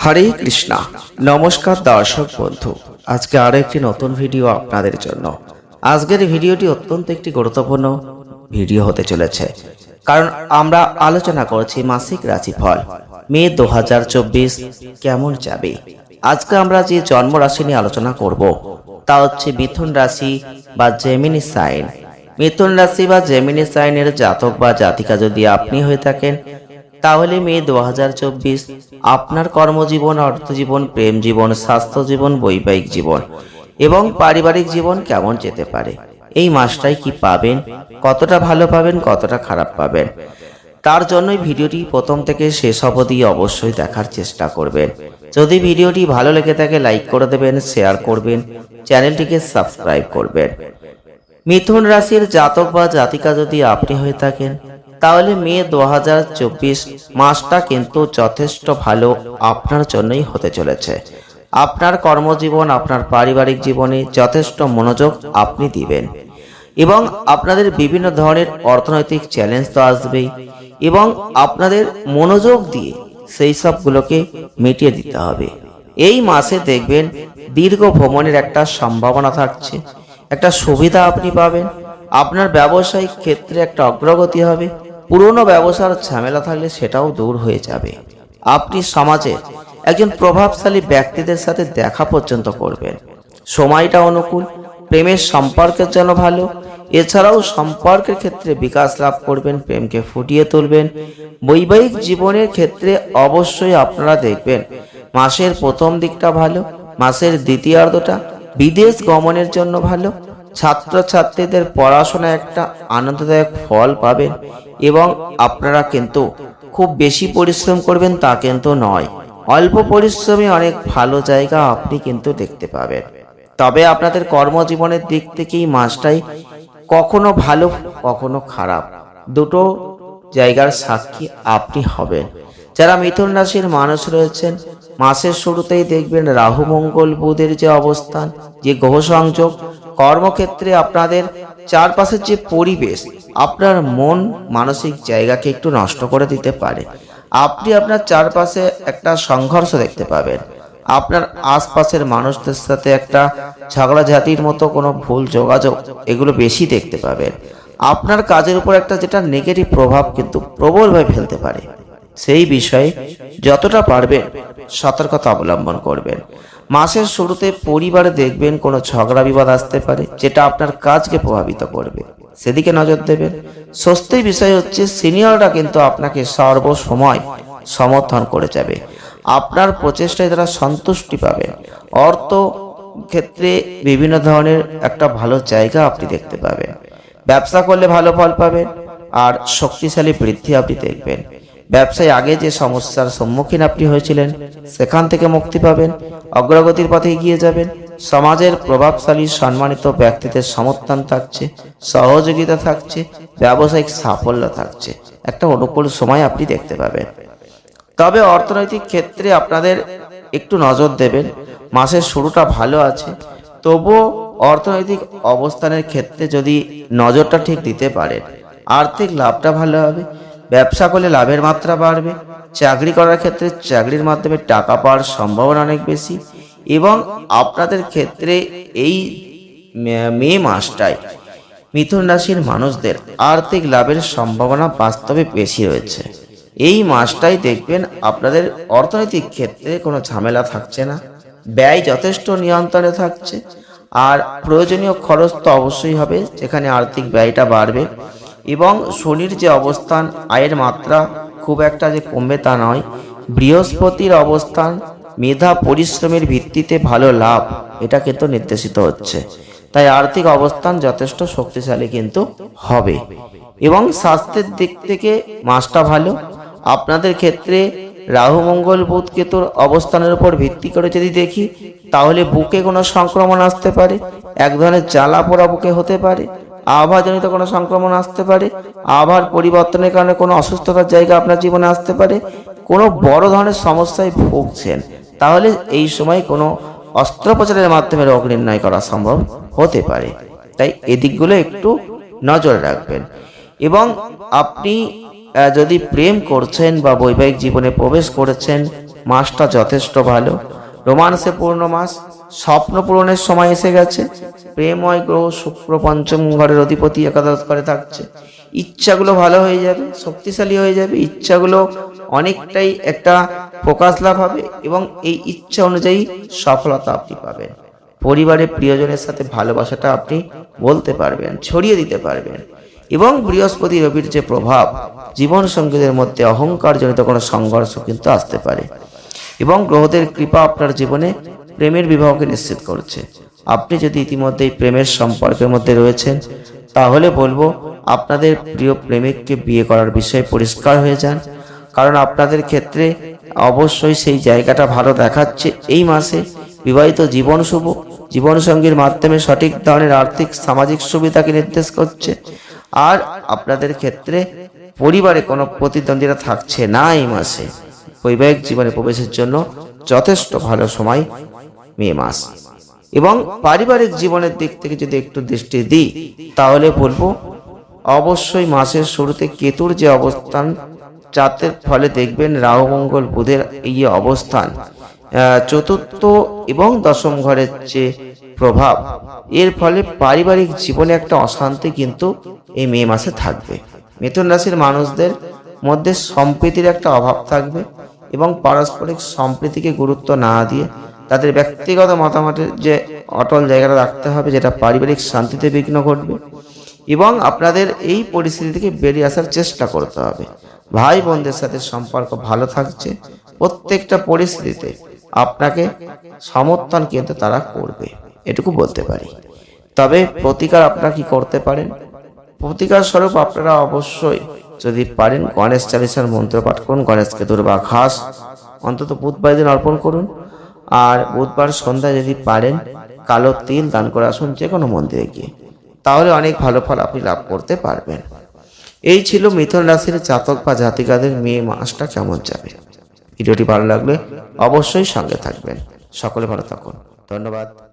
হরে কৃষ্ণা। নমস্কার দর্শক বন্ধু। আজকে আরও একটি নতুন ভিডিও আপনাদের জন্য। আজকের ভিডিওটি অত্যন্ত একটি গুরুত্বপূর্ণ ভিডিও হতে চলেছে। কারণ আমরা আলোচনা করছি মাসিক রাশিফল। মে দু হাজার চব্বিশ কেমন যাবে? আজকে আমরা যে জন্ম রাশি নিয়ে আলোচনা করব, তা হচ্ছে মিথুন রাশি বা জেমিনি সাইন মিথুন রাশি বা জেমিনি সাইনের জাতক বা জাতিকা যদি আপনি হয়ে থাকেন তাহলে মে দু হাজার চব্বিশ আপনার কর্মজীবন, অর্থজীবন, প্রেম জীবন, স্বাস্থ্য জীবন, বৈবাহিক জীবন এবং পারিবারিক জীবন কেমন যেতে পারে? এই মাসটাই কি পাবেন? কতটা ভালো পাবেন, কতটা খারাপ পাবেন? তার জন্যই ভিডিওটি প্রথম থেকে শেষ অবধি অবশ্যই দেখার চেষ্টা করবেন। যদি ভিডিওটি ভালো লেগে থাকে, লাইক করে দেবেন, শেয়ার করবেন, চ্যানেলটিকে সাবস্ক্রাইব করবেন। মিথুন রাশির জাতক বা জাতিকা যদি আপনি হয়ে থাকেন তাহলে মে দু হাজার চব্বিশ মাসটা কিন্তু যথেষ্ট ভালো আপনার জন্যই হতে চলেছে। আপনার কর্মজীবন, আপনার পারিবারিক জীবনে যথেষ্ট মনোযোগ আপনি দিবেন। এবং আপনাদের বিভিন্ন ধরনের অর্থনৈতিক চ্যালেঞ্জ তো আসবেই। এবং আপনাদের মনোযোগ দিয়ে সেই সবগুলোকে মিটিয়ে দিতে হবে। এই মাসে দেখবেন দীর্ঘ ভ্রমণের একটা সম্ভাবনা থাকছে। একটা সুবিধা আপনি পাবেন। আপনার ব্যবসায়িক ক্ষেত্রে একটা অগ্রগতি হবে। পুরনো ব্যবসার ঝামেলা থাকলে সেটাও দূর হয়ে যাবে। আপনি সমাজে একজন প্রভাবশালী ব্যক্তিদের সাথে দেখা পর্যন্ত করবেন। সময়টা অনুকূল, প্রেমের সম্পর্কের জন্য ভালো, এছাড়াও সম্পর্কের ক্ষেত্রে বিকাশ লাভ করবেন, প্রেমকে ফুটিয়ে তুলবেন। বৈবাহিক জীবনের ক্ষেত্রে অবশ্যই আপনারা দেখবেন, মাসের প্রথম দিকটা ভালো, মাসের দ্বিতীয়ার্ধটা বিদেশ গমনের জন্য ভালো। ছাত্রছাত্রীদের পড়াশোনা একটা আনন্দদায়ক ফল পাবেন। এবং আপনারা কিন্তু খুব বেশি পরিশ্রম করবেন তা কিন্তু নয়। অল্প পরিশ্রমে অনেক ভালো জায়গা আপনি কিন্তু দেখতে পাবেন। তবে আপনাদের কর্মজীবনের দিক থেকেই মাসটাই কখনো ভালো, কখনো খারাপ। দুটো জায়গার সাক্ষী আপনি হবেন। যারা মিথুন রাশির মানুষ রয়েছেন, মাসের শুরুতেই দেখবেন রাহু, মঙ্গল, বুধের যে অবস্থান, যে গ্রহ সংযোগ, কর্মক্ষেত্রে আপনাদের চারপাশের যে পরিবেশ, আপনার মন মানসিক জায়গাকে একটু নষ্ট করে দিতে পারে। আপনি আপনার চারপাশে একটা সংঘর্ষ দেখতে পাবেন। আপনার আশপাশের মানুষদের সাথে একটা ঝগড়াঝাটির মতো কোনো ভুল যোগাযোগ এগুলো বেশি দেখতে পাবেন। আপনার কাজের উপর একটা যেটা নেগেটিভ প্রভাব কিন্তু প্রবলভাবে ফেলতে পারে। সেই বিষয়ে যতটা পারবেন সতর্কতা অবলম্বন করবেন। মাসের শুরুতে পরিবারে দেখবেন কোনো ঝগড়া বিবাদ আসতে পারে, যেটা আপনার কাজকে প্রভাবিত করবে। সেদিকে নজর দেবেন। স্বস্তির বিষয় হচ্ছে, সিনিয়ররা কিন্তু আপনাকে সর্বসময় সমর্থন করে যাবে। আপনার প্রচেষ্টায় তারা সন্তুষ্টি পাবে। অর্থ ক্ষেত্রে বিভিন্ন ধরনের একটা ভালো জায়গা আপনি দেখতে পাবেন। ব্যবসা করলে ভালো ফল পাবেন, আর শক্তিশালী বৃদ্ধি আপনি দেখবেন। ব্যবসায় আগে যে সমস্যার সম্মুখীন আপনি হয়েছিলেন, সেখান থেকে মুক্তি পাবেন, অগ্রগতির পথে এগিয়ে যাবেন, সমাজের প্রভাবশালী, সম্মানিত ব্যক্তিদের সমর্থন থাকছে, সহযোগিতা থাকছে, ব্যবসায়িক সাফল্য থাকছে। একটা অনুকূল সময় আপনি দেখতে পাবেন। তবে অর্থনৈতিক ক্ষেত্রে আপনাদের একটু নজর দেবেন, মাসের শুরুটা ভালো আছে, তবুও অর্থনৈতিক অবস্থানের ক্ষেত্রে যদি নজরটা ঠিক দিতে পারেন, আর্থিক লাভটা ভালো হবে ব্যবসা করলে লাভের মাত্রা বাড়বে, চাকরি করার ক্ষেত্রে চাকরির মাধ্যমে টাকা পাওয়ার সম্ভাবনা অনেক বেশি এবং আপনাদের ক্ষেত্রে এই মে- মাসটায় মিথুন রাশির মানুষদের আর্থিক লাভের সম্ভাবনা বাস্তবে বেশি রয়েছে। এই মাসটাই দেখবেন আপনাদের অর্থনৈতিক ক্ষেত্রে কোনো ঝামেলা থাকছে না, ব্যয় যথেষ্ট নিয়ন্ত্রণে থাকছে, আর প্রয়োজনীয় খরচ তো অবশ্যই হবে, যেখানে আর্থিক ব্যয়টা বাড়বে। এবং শনির যে অবস্থান, আয়ের মাত্রা খুব একটা যে কমবে তা নয়। বৃহস্পতির অবস্থান, মেধা পরিশ্রমের ভিত্তিতে ভালো লাভ, এটা কিন্তু নির্দেশিত হচ্ছে। তাই আর্থিক অবস্থান যথেষ্ট শক্তিশালী কিন্তু হবে। এবং স্বাস্থ্যের দিক থেকে মাসটা ভালো। আপনাদের ক্ষেত্রে রাহু, মঙ্গল, বুধ, কেতুর অবস্থানের উপর ভিত্তি করে যদি দেখি, তাহলে বুকে কোনো সংক্রমণ আসতে পারে, এক ধরনের জ্বালা পোড়া বুকে হতে পারে আবহাওয়াজনিত কোনো সংক্রমণ আসতে পারে, আবহাওয়ার পরিবর্তনের কারণে কোনো অসুস্থতার জায়গা আপনার জীবনে আসতে পারে, কোনো বড় ধরনের সমস্যায় ভুগছেন, তাহলে এই সময় কোনো অস্ত্রোপচারের মাধ্যমে রোগ নির্ণয় করা সম্ভব হতে পারে। তাই এদিকগুলো একটু নজর রাখবেন। এবং আপনি যদি প্রেম করছেন বা বৈবাহিক জীবনে প্রবেশ করেছেন, মাসটা যথেষ্ট ভালো। রোমান্সে পূর্ণ মাস, স্বপ্ন পূরণের সময় এসে গেছে। প্রেময় গ্রহ শুক্র পঞ্চম ঘরের অধিপতি একাদশ ঘরে থাকছে। ইচ্ছাগুলো ভালো হয়ে যাবে, শক্তিশালী হয়ে যাবে। ইচ্ছাগুলো অনেকটাই একটা প্রকাশ লাভ হবে এবং এই ইচ্ছা অনুযায়ী সফলতা আপনি পাবেন। পরিবারের প্রিয়জনের সাথে ভালোবাসাটা আপনি বলতে পারবেন, ছড়িয়ে দিতে পারবেন এবং বৃহস্পতি রবির যে প্রভাব, জীবন সঙ্গীদের মধ্যে অহংকারজনিত কোনো সংঘর্ষ কিন্তু আসতে পারে। এবং গ্রহদের কৃপা আপনার জীবনে প্রেমের বিবাহকে নিশ্চিত করছে। আপনি যদি ইতিমধ্যে প্রেমের সম্পর্কের মধ্যে রয়েছেন, তাহলে বলব আপনাদের প্রিয় প্রেমিককে বিয়ে করার বিষয়ে পরিষ্কার হয়ে যান। কারণ আপনাদের ক্ষেত্রে অবশ্যই সেই জায়গাটা ভালো দেখাচ্ছে এই মাসে। বিবাহিত জীবন শুভ। জীবনসঙ্গীর মাধ্যমে সঠিক ধরনের আর্থিক, সামাজিক সুবিধাকে নির্দেশ করছে। আর আপনাদের ক্ষেত্রে পরিবারে কোনো প্রতিদ্বন্দ্বীরা থাকছে না এই মাসে। বৈবাহিক জীবনে প্রবেশের জন্য যথেষ্ট ভালো সময় মে মাস। এবং পারিবারিক জীবনের দিক থেকে যদি একটু দৃষ্টি দিই, তাহলে বলব, অবশ্যই মাসের শুরুতে কেতুর যে অবস্থান যাতে ফলে দেখবেন রাহু, মঙ্গল, বুধের এই অবস্থান চতুর্থ এবং দশম ঘরের যে প্রভাব, এর ফলে পারিবারিক জীবনে একটা অশান্তি কিন্তু এই মে মাসে থাকবে। মিথুন রাশির মানুষদের মধ্যে সম্প্রীতির একটা অভাব থাকবে এবং পারস্পরিক সম্প্রীতিকে গুরুত্ব না দিয়ে তাদের ব্যক্তিগত মতামতের যে অটল জায়গাটা রাখতে হবে, যেটা পারিবারিক শান্তিতে বিঘ্ন ঘটবে এবং আপনাদের এই পরিস্থিতি থেকে বেরিয়ে আসার চেষ্টা করতে হবে। ভাই বোনদের সাথে সম্পর্ক ভালো থাকছে, প্রত্যেকটা পরিস্থিতিতে আপনাকে সমর্থন কিন্তু তারা করবে, এটুকু বলতে পারি। তবে প্রতিকার আপনারা কি করতে পারেন? প্রতিকার স্বরূপ আপনারা অবশ্যই যদি পারেন গণেশ চালিসার মন্ত্র পাঠ করুন, গণেশকে দুর্বা ঘাস অন্তত বুধবার দিন অর্পণ করুন। আর বুধবার সন্ধ্যায় যদি পারেন, কালো তিল দান করে আসুন যে কোনো মন্দিরে গিয়ে। তাহলে অনেক ভালো ফল আপনি লাভ করতে পারবেন। এই ছিল মিথুন রাশির জাতক বা জাতিকাদের মেয়ে মাসটা কেমন যাবে? ভিডিওটি ভালো লাগলে অবশ্যই সঙ্গে থাকবেন। সকলে ভালো থাকুন। ধন্যবাদ।